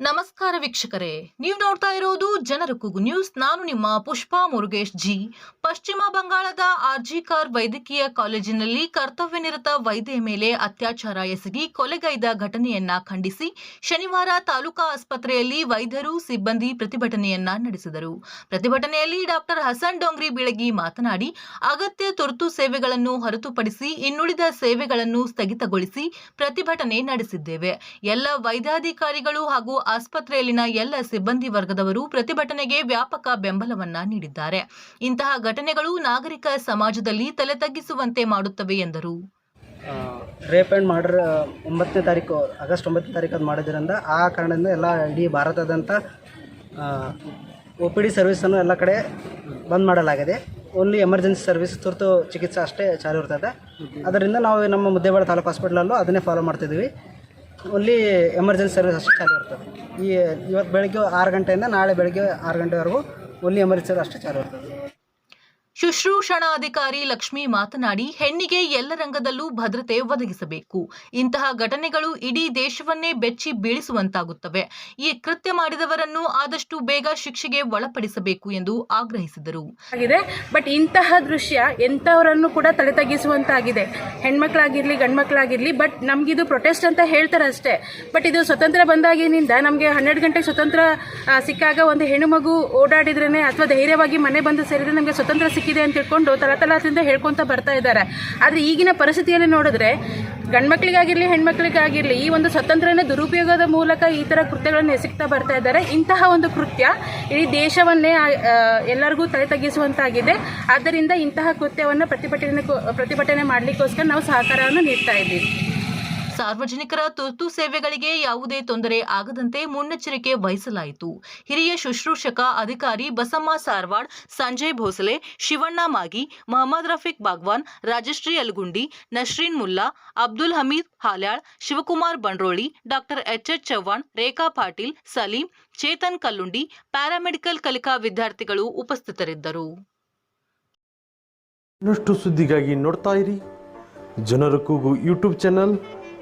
ನಮಸ್ಕಾರ ವೀಕ್ಷಕರೇ. ನೀವು ನೋಡ್ತಾ ಇರೋದು ಜನರ ಕೂಗು ನ್ಯೂಸ್. ನಾನು ನಿಮ್ಮ ಪುಷ್ಪಾ ಮುರುಗೇಶ್ ಜಿ. ಪಶ್ಚಿಮ ಬಂಗಾಳದ ಆರ್ಜಿಕಾರ್ ವೈದ್ಯಕೀಯ ಕಾಲೇಜಿನಲ್ಲಿ ಕರ್ತವ್ಯ ನಿರತ ವೈದ್ಯ ಮೇಲೆ ಅತ್ಯಾಚಾರ ಎಸಗಿ ಕೊಲೆಗೈದ ಘಟನೆಯನ್ನ ಖಂಡಿಸಿ ಶನಿವಾರ ತಾಲೂಕಾ ಆಸ್ಪತ್ರೆಯಲ್ಲಿ ವೈದ್ಯರು, ಸಿಬ್ಬಂದಿ ಪ್ರತಿಭಟನೆಯನ್ನ ನಡೆಸಿದರು. ಪ್ರತಿಭಟನೆಯಲ್ಲಿ ಡಾಕ್ಟರ್ ಹಸನ್ ಡೋಂಗ್ರಿ ಬಿಳಗಿ ಮಾತನಾಡಿ, ಅಗತ್ಯ ತುರ್ತು ಸೇವೆಗಳನ್ನು ಹೊರತುಪಡಿಸಿ ಇನ್ನುಳಿದ ಸೇವೆಗಳನ್ನು ಸ್ಥಗಿತಗೊಳಿಸಿ ಪ್ರತಿಭಟನೆ ನಡೆಸಿದ್ದೇವೆ. ಎಲ್ಲ ವೈದ್ಯಾಧಿಕಾರಿಗಳು ಹಾಗೂ ಆಸ್ಪತ್ರೆಯಲ್ಲಿನ ಎಲ್ಲ ಸಿಬ್ಬಂದಿ ವರ್ಗದವರು ಪ್ರತಿಭಟನೆಗೆ ವ್ಯಾಪಕ ಬೆಂಬಲವನ್ನ ನೀಡಿದ್ದಾರೆ. ಇಂತಹ ಘಟನೆಗಳು ನಾಗರಿಕ ಸಮಾಜದಲ್ಲಿ ತಲೆ ತಗ್ಗಿಸುವಂತೆ ಮಾಡುತ್ತವೆ ಎಂದರು. ರೇಪ್ ಆ್ಯಂಡ್ ಮರ್ಡರ್ ಒಂಬತ್ತನೇ ತಾರೀಕು, ಆಗಸ್ಟ್ ಒಂಬತ್ತನೇ ತಾರೀಕು ಅದು ಮಾಡೋದ್ರಿಂದ ಆ ಕಾರಣದಿಂದ ಎಲ್ಲ ಇಡೀ ಭಾರತದಂಥ ಒ ಪಿ ಡಿ ಸರ್ವಿಸನ್ನು ಎಲ್ಲ ಕಡೆ ಬಂದ್ ಮಾಡಲಾಗಿದೆ. ಓನ್ಲಿ ಎಮರ್ಜೆನ್ಸಿ ಸರ್ವಿಸ್ ತುರ್ತು ಚಿಕಿತ್ಸೆ ಅಷ್ಟೇ ಚಾಲು ಇರ್ತದೆ. ಅದರಿಂದ ನಾವು ನಮ್ಮ ಮುದ್ದೇವಾಡ ತಾಲೂಕು ಹಾಸ್ಪಿಟ್ಲಲ್ಲೂ ಅದನ್ನೇ ಫಾಲೋ ಮಾಡ್ತಿದ್ದೀವಿ. ಓನ್ಲಿ ಎಮರ್ಜೆನ್ಸಿ ಸರ್ವಿಸ್ ಅಷ್ಟೇ ಚಾಲು ಇರ್ತದೆ. ಈ ಇವತ್ತು ಬೆಳಗ್ಗೆ ಆರು ಗಂಟೆಯಿಂದ ನಾಳೆ ಬೆಳಗ್ಗೆ ಆರು ಗಂಟೆವರೆಗೂ ಓನ್ಲಿ ಎಮರ್ಜೆನ್ಸಿ ಅಷ್ಟೇ ಚಾಲು ಇರ್ತದೆ. ಶುಶ್ರೂಷಣಾಧಿಕಾರಿ ಲಕ್ಷ್ಮಿ ಮಾತನಾಡಿ, ಹೆಣ್ಣಿಗೆ ಎಲ್ಲ ರಂಗದಲ್ಲೂ ಭದ್ರತೆ ಒದಗಿಸಬೇಕು. ಇಂತಹ ಘಟನೆಗಳು ಇಡೀ ದೇಶವನ್ನೇ ಬೆಚ್ಚಿ ಬೀಳಿಸುವಂತಾಗುತ್ತವೆ. ಈ ಕೃತ್ಯ ಮಾಡಿದವರನ್ನು ಆದಷ್ಟು ಬೇಗ ಶಿಕ್ಷೆಗೆ ಒಳಪಡಿಸಬೇಕು ಎಂದು ಆಗ್ರಹಿಸಿದರು. ಬಟ್ ಇಂತಹ ದೃಶ್ಯ ಎಂಥವರನ್ನು ಕೂಡ ತಲೆ ತಗ್ಗಿಸುವಂತಾಗಿದೆ ಹೆಣ್ಮಕ್ಳಾಗಿರ್ಲಿ, ಗಂಡ್ಮಕ್ಳಾಗಿರ್ಲಿ, ಬಟ್ ನಮ್ಗಿದು ಪ್ರೊಟೆಸ್ಟ್ ಅಂತ ಹೇಳ್ತಾರೆ ಅಷ್ಟೇ ಬಟ್ ಇದು ಸ್ವತಂತ್ರ ಬಂದಾಗಿನಿಂದ ನಮಗೆ ಹನ್ನೆರಡು ಗಂಟೆಗೆ ಸ್ವತಂತ್ರ ಸಿಕ್ಕಾಗ ಒಂದು ಹೆಣ್ಣು ಮಗು ಓಡಾಡಿದ್ರೇ ಅಥವಾ ಧೈರ್ಯವಾಗಿ ಮನೆ ಬಂದು ಸೇರಿದ್ರೆ ನಮಗೆ ಸ್ವತಂತ್ರ ಸಿಕ್ಕಿದೆ ಅಂತ ತಿಳ್ಕೊಂಡು ತಲತಲಾದಿಂದ ಹೇಳ್ಕೊಂತ ಬರ್ತಾ ಇದ್ದಾರೆ. ಆದರೆ ಈಗಿನ ಪರಿಸ್ಥಿತಿಯಲ್ಲಿ ನೋಡಿದ್ರೆ ಗಂಡ್ಮಕ್ಳಿಗಾಗಿರ್ಲಿ, ಹೆಣ್ಮಕ್ಳಿಗಾಗಿರಲಿ ಈ ಒಂದು ಸ್ವತಂತ್ರನ ದುರುಪಯೋಗದ ಮೂಲಕ ಈ ಥರ ಕೃತ್ಯಗಳನ್ನು ಎಸಗ್ತಾ ಬರ್ತಾ ಇದ್ದಾರೆ. ಇಂತಹ ಒಂದು ಕೃತ್ಯ ಇಡೀ ದೇಶವನ್ನೇ ಎಲ್ಲರಿಗೂ ತಲೆ ತಗ್ಗಿಸುವಂತಾಗಿದೆ ಆದ್ದರಿಂದ ಇಂತಹ ಕೃತ್ಯವನ್ನು ಪ್ರತಿಭಟನೆ ಪ್ರತಿಭಟನೆ ಮಾಡಲಿಕ್ಕೋಸ್ಕರ ನಾವು ಸಹಕಾರವನ್ನು ನೀಡ್ತಾ ಇದ್ದೀವಿ. ಸಾರ್ವಜನಿಕರ ತುರ್ತು ಸೇವೆಗಳಿಗೆ ಯಾವುದೇ ತೊಂದರೆ ಆಗದಂತೆ ಮುನ್ನೆಚ್ಚರಿಕೆ ವಹಿಸಲಾಯಿತು. ಹಿರಿಯ ಶುಶ್ರೂಷಕ ಅಧಿಕಾರಿ Basamma Sarwad, Sanjay Bhosale, Shivanna Magi, Mohammed Rafiq Bagwan, Rajashree Algundi, Nasreen Mulla, Abdul Hameed Halyal, Shivakumar Bandroli, doctor H H Chavan, Rekha Patil, Salim, Chetan Kallundi, paramedical ಕಲಿಕಾ ವಿದ್ಯಾರ್ಥಿಗಳು ಉಪಸ್ಥಿತರಿದ್ದರು. ಇನ್ನಷ್ಟು ಸುದ್ದಿಗಾಗಿ ನೋಡ್ತಾ ಇರಿ. ಜನರ ಕೂಗು ಯೂಟ್ಯೂಬ್ ಚಾನಲ್